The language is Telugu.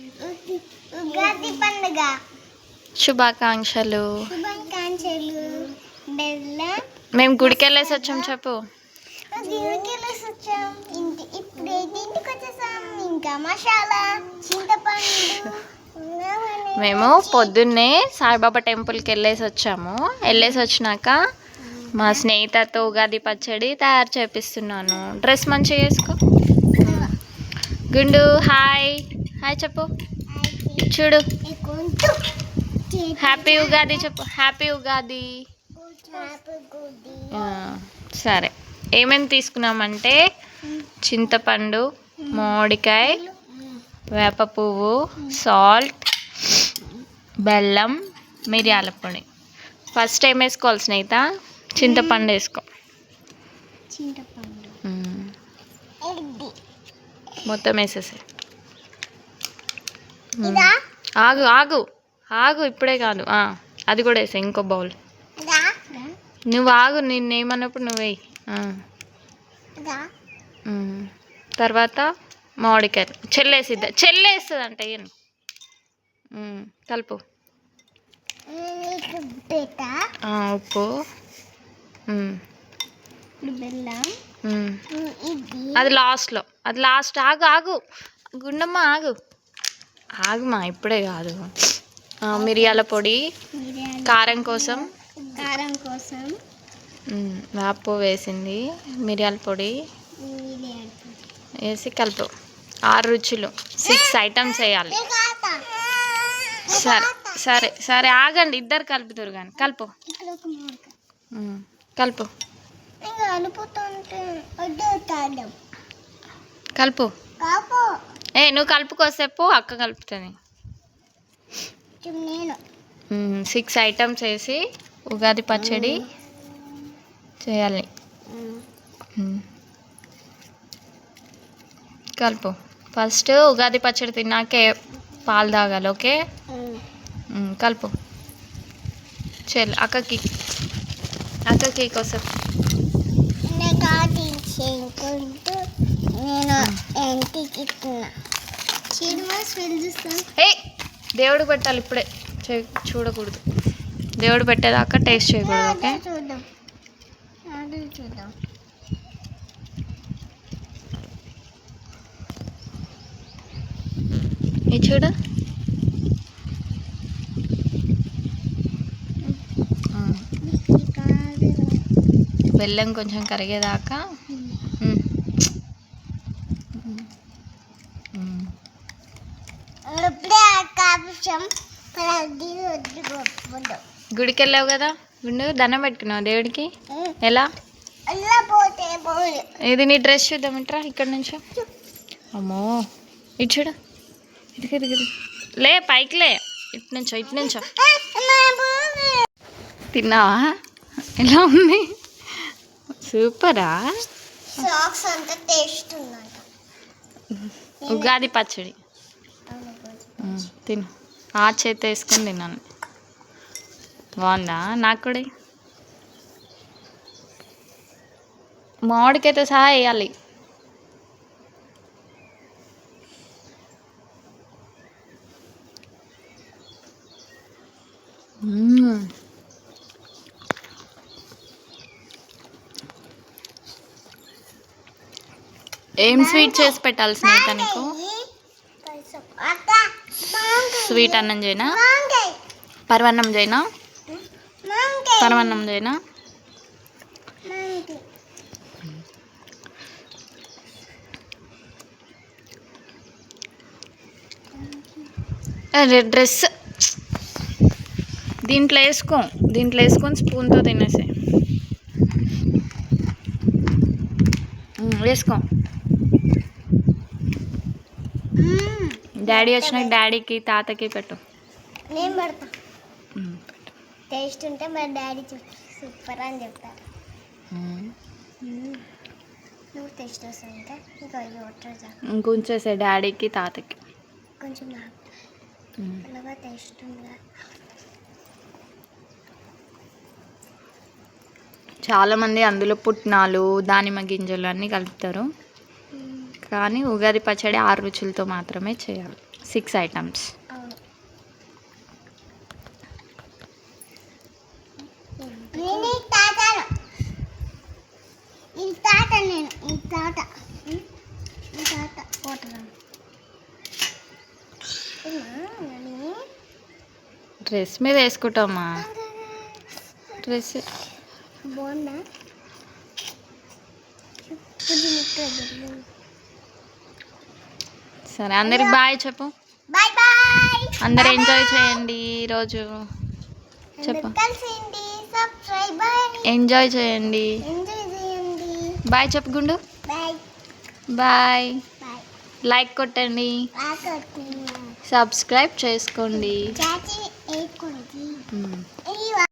ఉగాది పండుగ. శుభాకాంక్షలు. శుభాకాంక్షలు. బెల్లం. మేము గుడికి వెళ్ళేసి వచ్చాం చెప్పు. దేవుడికి వెళ్ళేసి వచ్చాం ఇంటి ఇప్పుడు ఇంటికి వచ్చేసాం ఇంకా మసాలా చింతపండు ఉన్నామని. మేము పొద్దున్నే సాయిబాబా టెంపుల్కి వెళ్ళేసి వచ్చాము వెళ్ళేసి వచ్చినాక మా స్నేహితతో ఉగాది పచ్చడి తయారు చేపిస్తున్నాను. డ్రెస్ మంచిగా వేసుకో. గుండు హాయ్. హాయ్ చెప్పు చూడు. హ్యాపీ ఉగాది చెప్పు హ్యాపీ ఉగాది సరే. ఏమేమి తీసుకున్నామంటే చింతపండు మామిడికాయ వేప పువ్వు సాల్ట్ బెల్లం మిరియాల పొడి. ఫస్ట్ ఏం వేసుకోవాలి స్నేహిత? చింతపండు వేసుకో. మొత్తం వేసేసి ఇదా ఆగు ఆగు. ఆగు ఇప్పుడే కాదు. అది కూడా వేసా ఇంకో బౌల్. నువ్వు ఆగు నిన్నేమన్నప్పుడు నువ్వు వేయి. తర్వాత మామిడికాయలు. చెల్లేసిద్దా? చెల్లేస్తుంది అంటే ఉమ్, కలుపు ఉప్పు. అది లాస్ట్లో. అది లాస్ట్. ఆగు ఆగు. గుండమ్మ ఆగు. ఆగుమా ఇప్పుడే కాదు. మిరియాల పొడి కారం కోసం. కారం కోసం. వేపు వేసింది. మిరియాల పొడి. వేసి కలుపు. ఆరు రుచులు. సిక్స్ ఐటమ్స్ వేయాలి. సరే సరే సరే ఆగండి. ఇద్దరు కలుపుతారు కానీ కలుపు. కలుపు. కలుపు. ఏ నువ్వు కలుపుకోసేపు అక్క కలుపుతుంది. సిక్స్ ఐటమ్స్ వేసి ఉగాది పచ్చడి చేయాలి. కలుపు. ఫస్ట్ ఉగాది పచ్చడి తిన్నాకే పాలు తాగాలి ఓకే? కలుపు. చెల్ అక్కకి. అక్కకి కోసం నేను చూస్తాం ఏ దేవుడు పెట్టాలి ఇప్పుడే. చే- చూడకూడదు. దేవుడు పెట్టేదాకా టేస్ట్ చేయకూడదు ఓకే? చూద్దాం. చూద్దాం. ఇది చూడు. బెల్లం కొంచెం కరిగేదాకా మ్మ్. మ్మ్. ఇప్పుడే ఆ కాపుషం ప్రతి వద్దు గొప్పదు గుడికి వెళ్ళావు కదా? గుండు దండం పెట్టుకున్నావు దేవుడికి? ఎలా? ఇది నీ డ్రెస్ చూద్దాం ఇట్రా ఇక్కడ నుంచో. అమ్మో. ఇటు చూడు. ఇదిగో. లే పైకి లే. ఇటు నుంచో ఇటు నుంచో. తిన్నావా? ఎలా ఉంది? సూపరా? సాక్స్ అంతా టేస్ట్ ఉందంట. ఉగాది పచ్చడి. మ్మ్, తిను. ఆ చేతి వేసుకొని తిన్నాను. బాగుందా? నాకు కూడా మామిడికైతే సహా వేయాలి. ఏం స్వీట్ చేసి పెట్టాలి స్నేహిత నీకు? స్వీట్ అన్నం చేయనా? పరవన్నం చేయనా? పరవన్నం చేయనా? Red dress. దీంట్లో వేసుకో. దీంట్లో వేసుకొని స్పూన్తో తినేసే. వేసుకో. డాడీ వచ్చినాక డాడీకి తాతకి పెట్టు. నేను పెడతా. టేస్ట్ ఉంటే మా డాడీ సూపర్ అని చెప్తారు. నువ్వు టేస్ట్ వస్తుంటే ఇంకా ఇంకొంచేసే డాడీకి తాతకి. కొంచెం నాకు. టేస్ట్ ఉందా చాలామంది అందులో పుట్నాలు దానిమ్మ గింజలు అన్నీ కలుపుతారు. కానీ ఉగాది పచ్చడి ఆరు రుచులతో మాత్రమే చేయాలి. సిక్స్ ఐటమ్స్ డ్రెస్ మీద వేసుకుంటామా? డ్రెస్ బాగుందా? సరే అందరికి బాయ్ చెప్పు. Bye bye. అందరు ఎంజాయ్ చేయండి ఈరోజు. చెప్పు. ఎంజాయ్ చేయండి. బాయ్ చెప్పు గుండు. బాయ్. లైక్ కొట్టండి. సబ్స్క్రైబ్ చేసుకోండి.